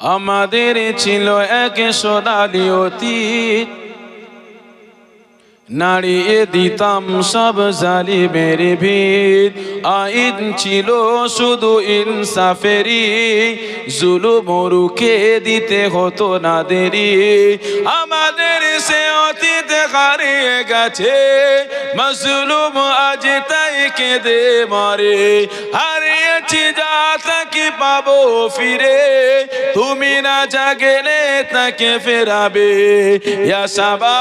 আমাদের ছিল এক সোনালি অতীত নাড়িয়ে দিতাম সব জালিমের ভিড় আইন ছিল শুধু ইনসাফেরি জুলু মরুকে দিতে হতো না দেরি। আমাদের সে অতীত হারিয়ে গেছে, মজলুম আজ তাই কেঁদে মরে। হারিয়েছি যা তাকে পাবো ফিরে, তুমি না জাগেলে তাকে ফেরাবে। ইয়া সাবা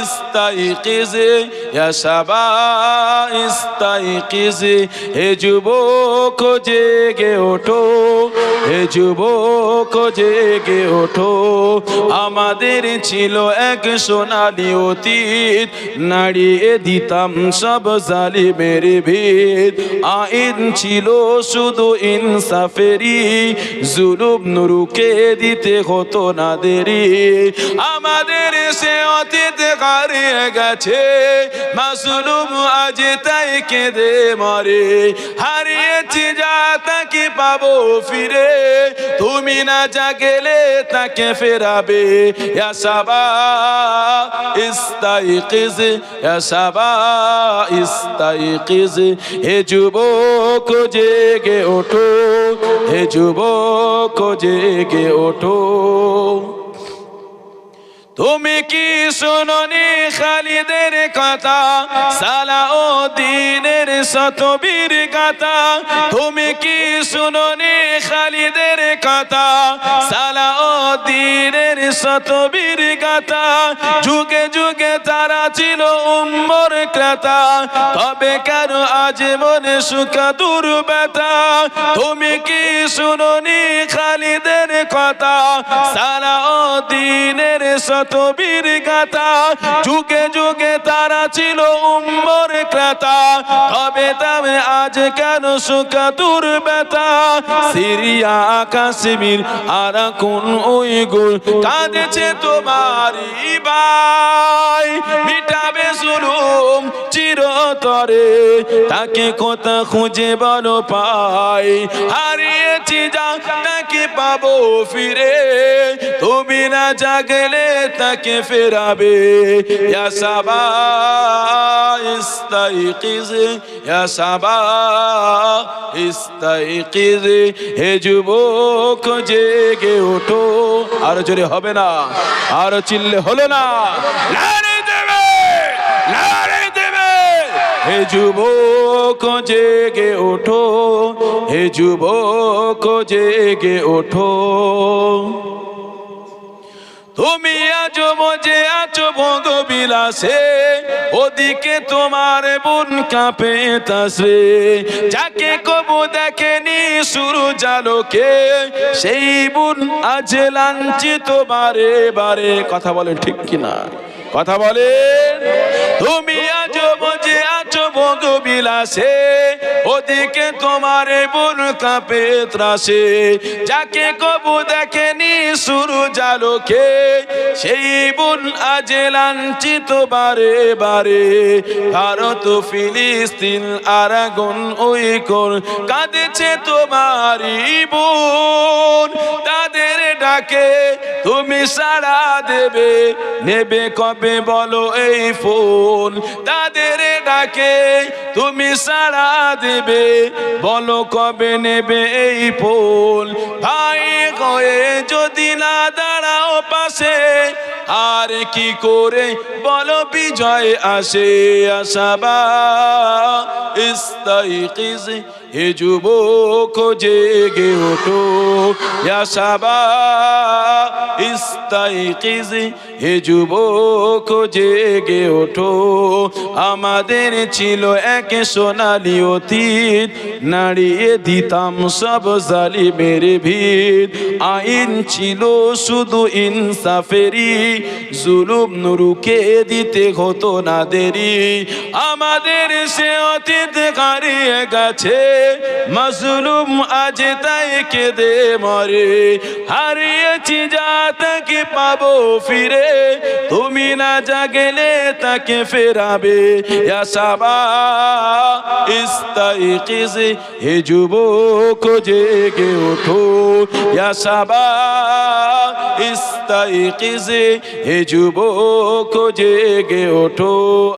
ইস্তাইকিজ, ইয়া সাবা ইস্তাইকিজ, হে যুবক জেগে ওঠো, হে যুবক জেগে ওঠো। আমাদের ছিল এক সোনালি অতীত, নাড়িয়ে দিতাম সব জালিমের ভিত। আইন ছিল শুধু ইনসাফেরি জুলুম নুরুকে দিতে হতো না দেরি। আমাদের সে অতীত হারিয়ে গেছে। মাসুলুম আজ তাই কেঁদে মরে। হারিয়েছি যা তাকে পাবো ফিরে। তুমি না জাগেলে তাকে ফেরাবে। ইয়া সাবা ইস্তাইকিজ ইয়া সাবা ইস্তাইকিজ হে যুবক জেগে ওঠো, হে যুবক জেগে ওঠো। তুমি কি শুননি খালিদের কথা? সালাও দিনের শতবীর কথা। তুমি কি শুননি খালিদের কথা? সালাও দিনের শতবীর কথা যুগে যুগে তারা ছিল উম্মর ক্রেতা। তবে কেন আজ মনে সুখ দুর্বেতা তুমি কি শুননি খালিদের কথা? সালাও দিনের শতবীর গাথা। যুগে যুগে তারা ছিল উম্মর ক্রেতা। তবে তবে আজ কেন সুখ দুর্বেতা সিরিয়া, কাশ্মীর আর কোন ওই গুল কাঁদেছে তোমারি ভাই মিটাবে জুলুম চিরতরে। তাকে কোথা খুঁজে বলো পাই। হারিয়েছি যা, তাকে পাবো ফিরে। তুমি না জাগলে তাকে ফেরাবে। ইয়া সাবা ইস্তাইকিজ, ইয়া সাবা ইস্তাইকিজ। হে যুবক, জেগে ওঠো। আর জোরে হবে না, আর চিল্লে হলো না। হে যুবক জেগে ওঠো, হে যুবক জেগে ওঠো। তুমি আজ মজে আছো ভোগ বিলাসে ওদিকে তোমার বোন কাঁপে তাসে। যাকে কবু দেখেনি শুরু জালোকে, সেই বোন আজ লাঞ্ছিত বারে বারে। কথা বলে ঠিক কিনা? কথা বলে তুমি আজ মজে আছো ভোগ বিলাসে ওদিকে তোমার বোন কাঁপে ত্রাসে। যাকে কবু দেখেনি শুরু জালোকে, সেই বোন আজ লাঞ্ছিত বারে বারে। ভারত, ফিলিস্তিন, আরাগন কোন কাঁদেছে তোমারই বোন। তাদের ডাকে তুমি সাড়া দেবে, নেবে কবে বলো এই ফোন। তাদের ডাকে তুমি সাড়া দেবে, বলো কবে নেবে এই ফোন। ভাই হয়ে যদি না দাঁড়াও পাশে, আর কি করে বলো বিজয় আসে আশাবা? হে যুবক জেগে ওঠো আশাবা? হে যুবক জেগে ওঠো? আমাদের ছিল এক সোনালি অতীত নাড়িয়ে দিতাম সব জালিমের ভিড় আইন ছিল শুধু ইনসাফেরি জুলুম নুরুকে দিতে হতো না দেরি। আমাদের সে অতীত হারিয়ে গেছে, মজলুম আজ তাই কেঁদে মরে। হারিয়েছি যা তাকে পাবো ফিরে, তুমি না জাগেলে তাকে ফেরাবে। ইয়া সাবা, ইস্তাইকিজ হে যুবক জেগে ওঠো। ইয়া সাবা ইস্তাইকিজ হে যুবক জেগে ওঠো।